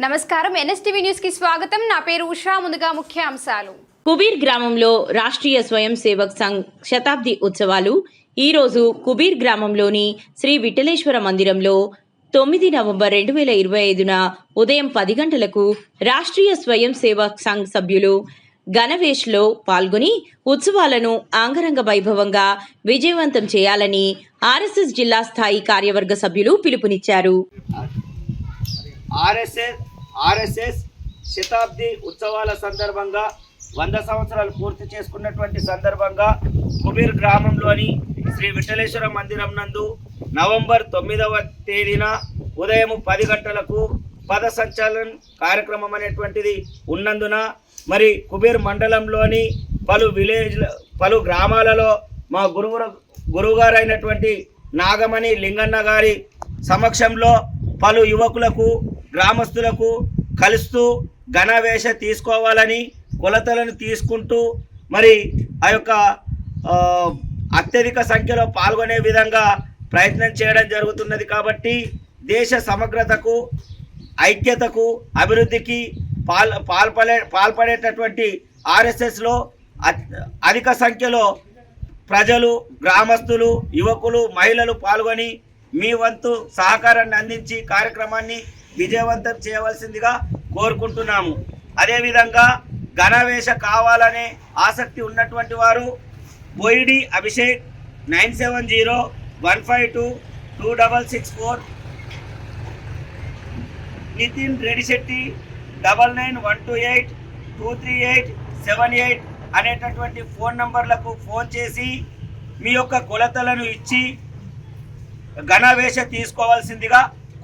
నమస్కారం. ఎన్ఎస్టీవీ న్యూస్కి స్వాగతం. నా పేరు ఉషా. ముందుగా ముఖ్య అంశాలు. కుబీర్ గ్రామంలో రాష్ట్రీయ స్వయం సేవక్ సంఘ్ శతాబ్ది ఉత్సవాలు. ఈరోజు కుబీర్ గ్రామంలోని శ్రీ విఠలేశ్వర మందిరంలో తొమ్మిది నవంబర్ రెండు వేల ఇరవై ఐదున ఉదయం పది గంటలకు రాష్ట్రీయ స్వయం సేవక్ సంఘ్ సభ్యులు గణవేష్లో పాల్గొని ఉత్సవాలను ఆంగరంగ వైభవంగా విజయవంతం చేయాలని ఆర్ఎస్ఎస్ జిల్లా స్థాయి కార్యవర్గ సభ్యులు పిలుపునిచ్చారు. ఆర్ఎస్ఎస్ ఆర్ఎస్ఎస్ శతాబ్ది ఉత్సవాల సందర్భంగా వంద సంవత్సరాలు పూర్తి చేసుకున్నటువంటి సందర్భంగా కుబీర్ గ్రామంలోని శ్రీ విఠలేశ్వర మందిరం నందు నవంబర్ తొమ్మిదవ తేదీన ఉదయం పది గంటలకు పద సంచలన కార్యక్రమం అనేటువంటిది ఉన్నందున మరి కుబీర్ మండలంలోని పలు విలేజ్ పలు గ్రామాలలో మా గురువు గురువుగారైనటువంటి నాగమణి లింగన్న గారి సమక్షంలో పలు యువకులకు గ్రామస్తులకు కలుస్తూ ఘనవేష తీసుకోవాలని కొలతలను తీసుకుంటూ మరి ఆ యొక్క అత్యధిక సంఖ్యలో పాల్గొనే విధంగా ప్రయత్నం చేయడం జరుగుతున్నది కాబట్టి దేశ సమగ్రతకు ఐక్యతకు అభివృద్ధికి పాల్ పాల్పడే పాల్పడేటటువంటి ఆర్ఎస్ఎస్లో అధిక సంఖ్యలో ప్రజలు గ్రామస్తులు యువకులు మహిళలు పాల్గొని మీ వంతు సహకారాన్ని అందించి కార్యక్రమాన్ని విజయవంతం చేయవలసిందిగా కోరుకుంటున్నాము. అదేవిధంగా ఘనవేష కావాలనే ఆసక్తి ఉన్నటువంటి వారు Boyidi Abhishek nine seven zero one five two two double six four Nitin Reddishetti double nine one two eight two three eight seven eight అనేటటువంటి ఫోన్ నంబర్లకు ఫోన్ చేసి మీ యొక్క కొలతలను ఇచ్చి ఘనవేష తీసుకోవాల్సిందిగా